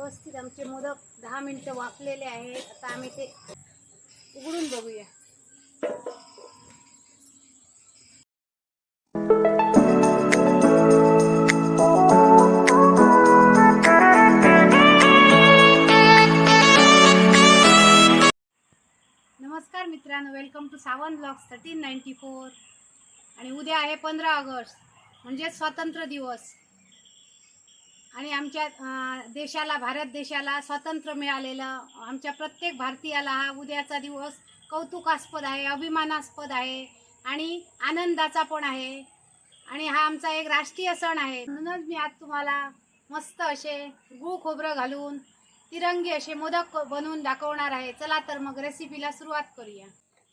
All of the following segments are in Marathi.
व्यवस्थित आमचे मोदक दहा मिनटं वाफलेले आहेत. आता आम्ही ते उघडून बघूया. नमस्कार मित्रांनो welcome to Saavan blocks thirteen ninety four आणि उद्या आहे पंधरा ऑगस्ट म्हणजे स्वातंत्र्य दिवस. आणि आमच्या देशाला भारत देशाला स्वातंत्र्य मिळालेलं. आमच्या प्रत्येक भारतीयाला हा उद्याचा दिवस कौतुकास्पद आहे अभिमानास्पद आहे आणि आनंदाचा पण आहे. आणि हा आमचा एक राष्ट्रीय सण आहे. म्हणूनच मी आज तुम्हाला मस्त असे गूळ खोबरं घालून तिरंगी असे मोदक बनवून दाखवणार आहे. चला तर मग रेसिपीला सुरुवात करूया.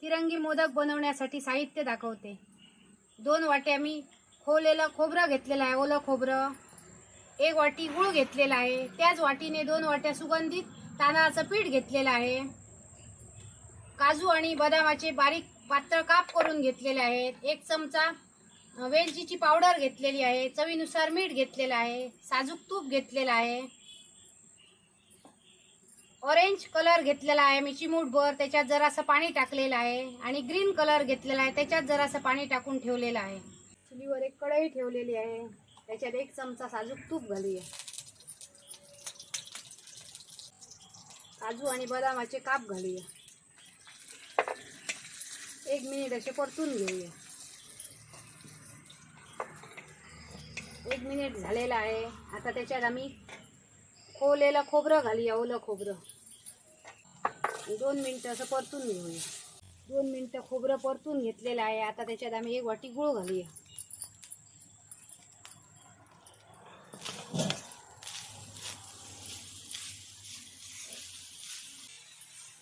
तिरंगी मोदक बनवण्यासाठी साहित्य दाखवते. दोन वाट्या मी खोवलेलं खोबरं घेतलेलं आहे ओलं खोबरं. एक वाटी गूळ घेतलेला आहे. त्याच वाटीने दोन वाट्या सुगंधित तांदळाचं पीठ घेतलेलं आहे. काजू आणि बदामाचे बारीक पातळ काप करून घेतलेले आहेत. एक चमचा वेलचीची पावडर घेतलेली आहे. चवीनुसार मीठ घेतलेलं आहे. साजूक तूप घेतलेलं आहे. ऑरेंज कलर घेतलेला आहे. मी चिमूटभर त्याच्यात जरासं पाणी टाकलेलं आहे. आणि ग्रीन कलर घेतलेला आहे. त्याच्यात जरासं पाणी टाकून ठेवलेलं आहे. चुलीवर एक कढई ठेवलेली आहे. त्याच्यात एक चमचा साजूक तूप घालूया. काजू आणि बदामाचे काप घालूया. एक मिनिट असे परतून घेऊया. एक मिनिट झालेला आहे. आता त्याच्यात आम्ही खोलेलं खोबरं घालूया ओलं खोबरं. दोन मिनटं असं परतून घेऊया. दोन मिनटं खोबरं परतून घेतलेलं आहे. आता त्याच्यात आम्ही एक वाटी गुळ घालूया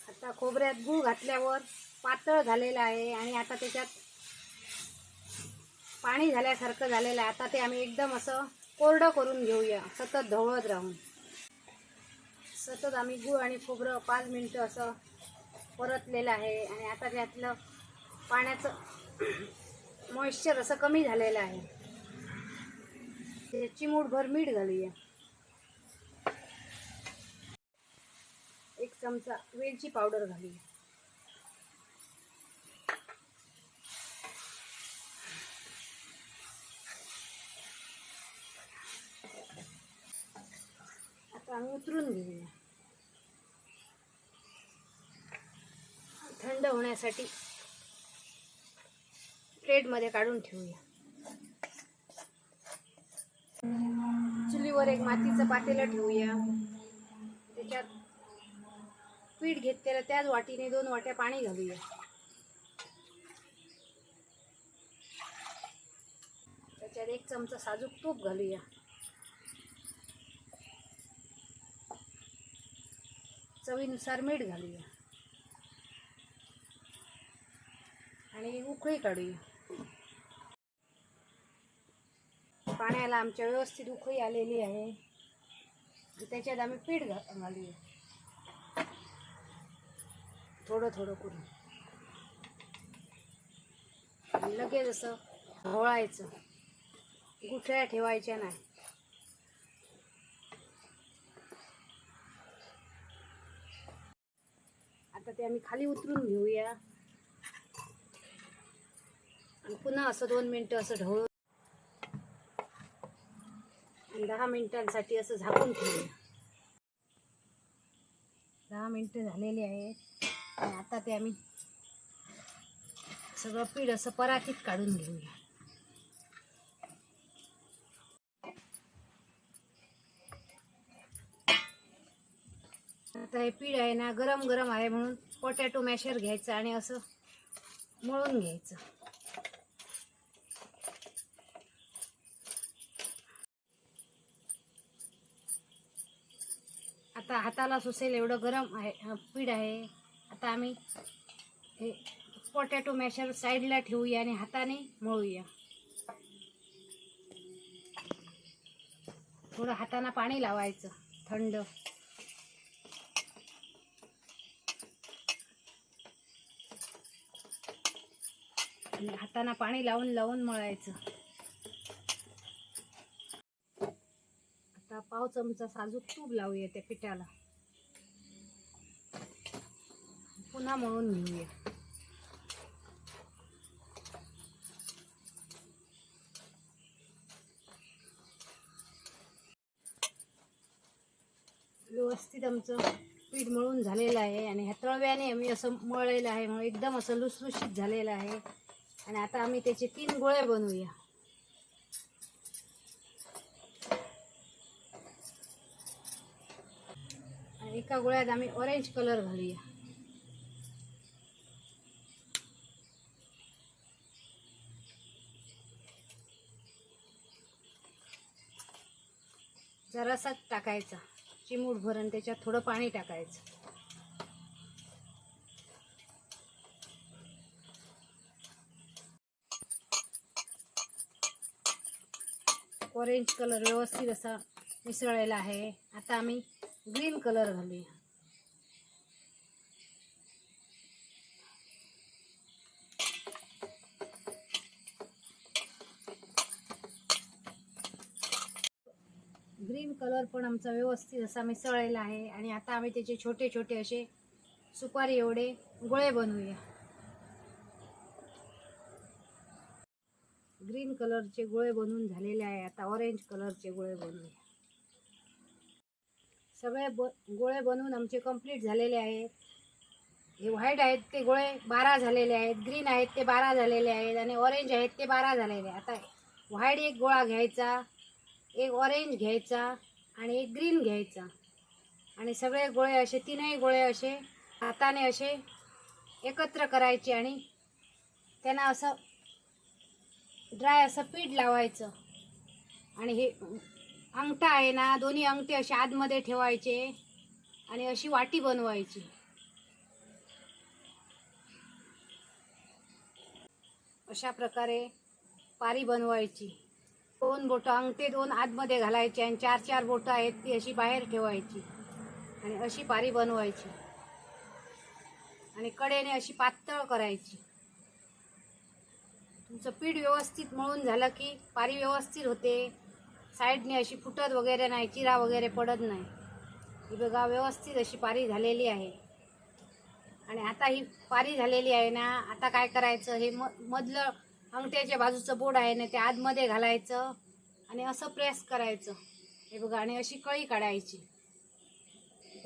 आता खोबऱ्यात गूळ घातल्यावर पातळ झालेलं आहे आणि आता त्याच्यात पाणी झाल्यासारखं झालेलं आहे. आता ते आम्ही एकदम असं कोरडं करून घेऊया. सतत ढवळत राहून. सतत आम्ही गूळ आणि खोबरं पाच मिनटं असं परतलेलं आहे. आणि आता त्यातलं पाण्याचं मॉइश्चर असं कमी झालेलं आहे. चिमूटभर मीठ घालूया एक चमचा वेलची पावडर घालूया आता आम्ही उतरून घेऊया. थंड होण्यासाठी प्लेटमध्ये काढून ठेवूया. चुलीवर एक मातीचं पातेलं ठेवूया. त्याच्यात पीठ घेतलेलं त्याच वाटीने दोन वाट्या पाणी घालूया. त्याच्यात एक चमचा साजूक तूप घालूया. चवीनुसार मीठ घालूया. आणि उकळी काढूया. पाण्याला आमच्या व्यवस्थित उकळी आलेली आहे. त्याच्यात आम्ही पीठ घा घालूया. थोडं थोडं करून. लगेच असं ढवळायचं गुठळ्या ठेवायच्या नाही. आता ते आम्ही खाली उतरून घेऊया. आणि पुन्हा असं दोन मिनटं असं ढवळून आणि दहा मिनिटांसाठी असं झाकून ठेवूया. दहा मिनटं झालेली आहेत. आणि आता ते आम्ही सगळं पीठ असं परातीत काढून घेऊया. आता हे पीठ आहे ना गरम गरम आहे म्हणून पोटॅटो मॅशर घ्यायचं आणि असं मळून घ्यायचं. आता हाताला सुसेल एवढं गरम आहे पीठ आहे. आता आम्ही हे पोटॅटो मॅशर साईडला ठेवूया आणि हाताने मळूया. थोडं हाताना पाणी लावायचं थंड. आणि हाताना पाणी लावून लावून मळायचं. आता पाव चमचा साजूक तूप लावूया त्या पिठाला. पुन्हा मळून घेऊया. व्यवस्थित आमचं पीठ मळून झालेलं आहे आणि ह्या तळव्याने आम्ही असं मळलेलं आहे म्हणून एकदम असं लुसलुशीत झालेलं आहे. आणि आता आम्ही त्याचे तीन गोळे बनवूया. आणि एका गोळ्यात आम्ही ऑरेंज कलर घालूया. रसात टाकायचा. चिमूट भरून त्याच्यात थोडं पाणी टाकायचं. ऑरेंज कलर व्यवस्थित असा मिसळलेला आहे. आता आम्ही ग्रीन कलर घालूया ग्रीन कलर पण आमचा व्यवस्थित असा मिसळलेला आहे. आणि आता आम्ही त्याचे छोटे छोटे असे सुपारी एवढे गोळे बनवूया. ग्रीन कलरचे गोळे बनवून झालेले आहे. आता ऑरेंज कलरचे गोळे बनवूया. सगळे ब गोळे बनवून आमचे कंप्लीट झालेले आहेत. हे व्हाईट आहेत ते गोळे बारा झालेले आहेत. ग्रीन आहेत ते बारा झालेले आहेत. आणि ऑरेंज आहेत ते बारा झालेले आता व्हाईट एक गोळा घ्यायचा एक ऑरेंज घ्यायचा आणि एक ग्रीन घ्यायचा. आणि सगळे गोळे असे तीनही गोळे असे हाताने असे एकत्र करायचे आणि त्यांना असं ड्राय असं पीठ लावायचं. आणि हे अंगठा आहे ना दोन्ही अंगठे असे आतमध्ये ठेवायचे आणि अशी वाटी बनवायची. अशा प्रकारे पारी बनवायची. दोन बोटं अंगठे दोन आतमध्ये घालायचे आणि चार चार बोटं आहेत ती अशी बाहेर ठेवायची आणि अशी पारी बनवायची. आणि कडेने अशी पातळ करायची. तुमचं पीठ व्यवस्थित मळून झालं की पारी व्यवस्थित होते. साईडने अशी फुटत वगैरे नाही चिरा वगैरे पडत नाही. ही बघा व्यवस्थित अशी पारी झालेली आहे. आणि आता ही पारी झालेली आहे ना आता काय करायचं? हे म मधलं अंगठ्याच्या बाजूचं बोर्ड आहे ना ते आतमध्ये घालायचं आणि असं प्रेस करायचं. हे बघा आणि अशी कळी काढायची.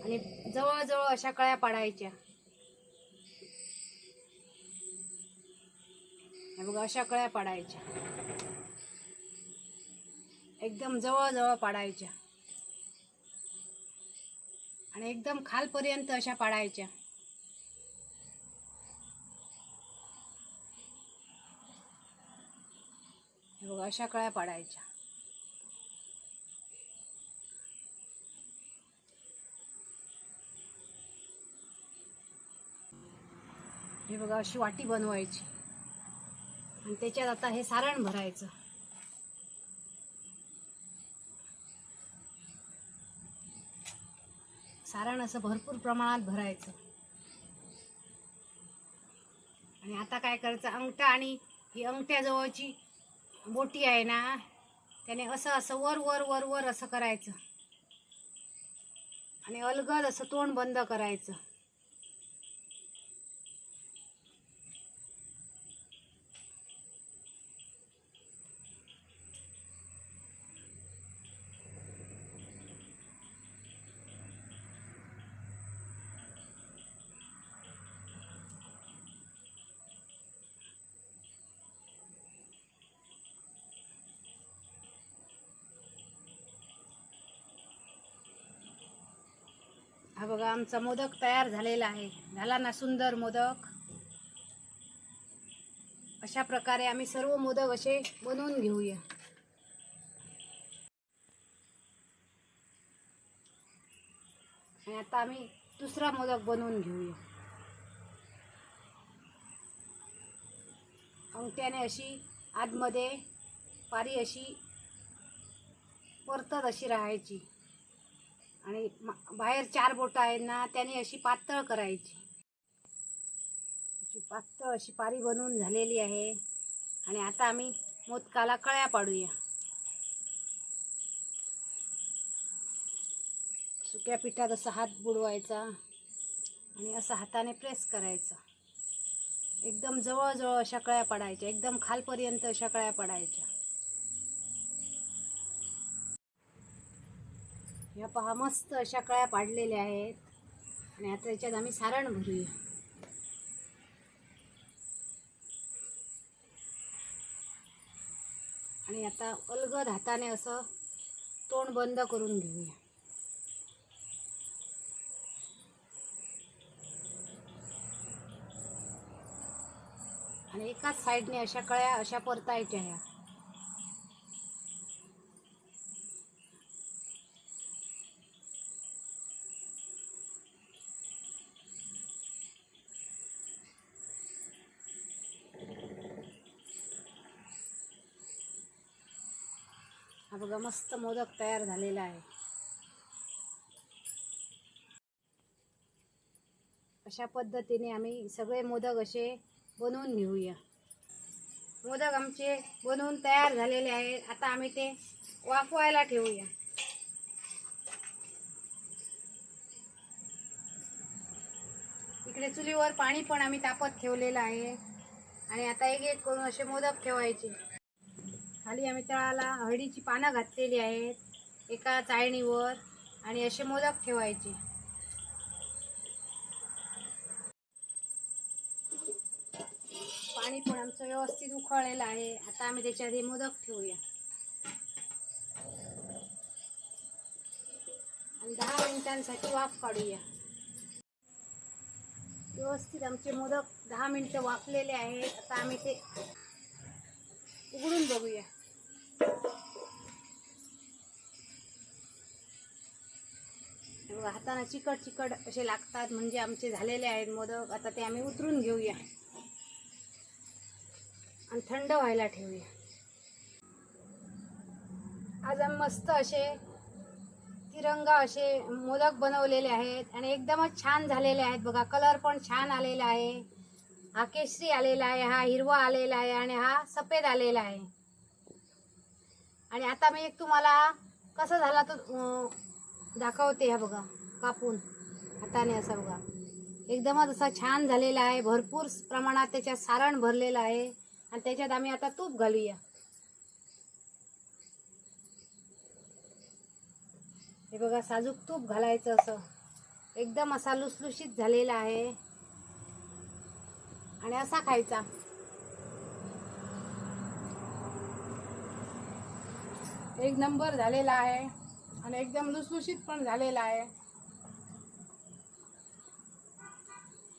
आणि जवळजवळ अशा कळ्या पाडायच्या. हे बघा अशा कळ्या पाडायच्या. एकदम जवळजवळ पाडायच्या. आणि एकदम खालपर्यंत अशा पाडायच्या. अशा कळ्या पाडायच्या. हे बघा अशी वाटी बनवायची. आणि त्याच्यात आता हे सारण भरायचं. सारण असं भरपूर प्रमाणात भरायचं. आणि आता काय करायचं? अंगठा आणि ही अंगठ्याजवळची बोटी आहे ना त्याने असं असं वर वर वर वर असं करायचं. आणि अलगद असं तोंड बंद करायचं. हा बघा आमचा मोदक तयार झालेला आहे. झाला ना सुंदर मोदक? अशा प्रकारे आम्ही सर्व मोदक असे बनवून घेऊया. आणि आता आम्ही दुसरा मोदक बनवून घेऊया. अंगठ्याने अशी आतमध्ये पारी अशी परतत अशी राहायची. आणि मा- बाहेर चार बोटं आहेत ना त्याने अशी पातळ करायची. अशी पातळ अशी पारी बनवून झालेली आहे. आणि आता आम्ही मोदकाला कळ्या पाडूया. सुक्या पिठात असं हात बुडवायचा आणि असं हाताने प्रेस करायचा. एकदम जवळजवळ शकळ्या पडायच्या. एकदम खालपर्यंत शकळ्या पडायच्या. ह्या पहा मस्त अशा कळ्या पाडलेल्या आहेत. आणि आता याच्यात आम्ही सारण भरूया. आणि आता अलगद हाताने असं तोंड बंद करून घेऊया. आणि एकाच साईडने अशा कळ्या अशा परतायच्या ह्या. हा बघा मस्त मोदक तयार झालेला आहे. अशा पद्धतीने आम्ही सगळे मोदक असे बनवून घेऊया. मोदक आमचे बनवून तयार झालेले आहेत. आता आम्ही ते वाफवायला ठेवूया. इकडे चुलीवर पाणी पण आम्ही तापत ठेवलेलं आहे. आणि आता एक एक करून असे मोदक ठेवायचे. खाली आम्ही तळाला हळदीची पानं घातलेली आहेत एका चाळणीवर आणि असे मोदक ठेवायचे. पाणी पण आमचं व्यवस्थित उखळलेलं आहे. आता आम्ही त्याच्यात हे मोदक ठेवूया. आणि दहा मिनिटांसाठी वाफ काढूया. व्यवस्थित आमचे मोदक दहा मिनिटं वाफलेले आहेत. आता आम्ही ते उघडून बघूया. बघा, हाताने चिकट चिकट असे लागतात म्हणजे आमचे झालेले आहेत मोदक. आता ते आम्ही उतरून घेऊया. आणि थंड व्हायला ठेवूया. आज आम्ही मस्त असे तिरंगा असे मोदक बनवलेले आहेत आणि एकदमच छान झालेले आहेत बघा. कलर पण छान आलेला आहे. हा केशरी आलेला आहे हा हिरवा आलेला आहे आणि हा सफेद आलेला आहे. आणि आता मी एक तुम्हाला कसं झाला तो दाखवते ह्या बघा कापून. हाताने असा बघा. एकदमच असा छान झालेला आहे भरपूर प्रमाणात त्याच्यात सारण भरलेलं आहे. आणि त्याच्यात आम्ही आता तूप घालूया. हे बघा साजूक तूप घालायचं असं. एकदम असा लुसलुशीत झालेला आहे. आणि असा खायचा. एक नंबर झालेला आहे आणि एकदम लुसलुशीत पण झालेला आहे.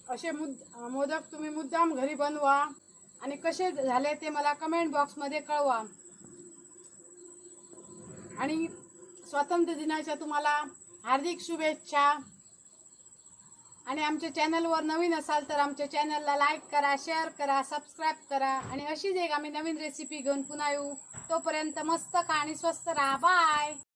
असे मुद मोदक तुम्ही मुद्दाम घरी बनवा आणि कसे झाले ते मला कमेंट बॉक्समध्ये कळवा. आणि स्वातंत्र्य दिनाच्या तुम्हाला हार्दिक शुभेच्छा. आणि आमच्या चॅनलवर नवीन असाल तर आमच्या चॅनलला लाईक करा शेअर करा सबस्क्राईब करा. आणि अशीच एक आम्ही नवीन रेसिपी घेऊन पुन्हा येऊ. तोपर्यंत मस्त खा आणि स्वस्त राहा. बाय!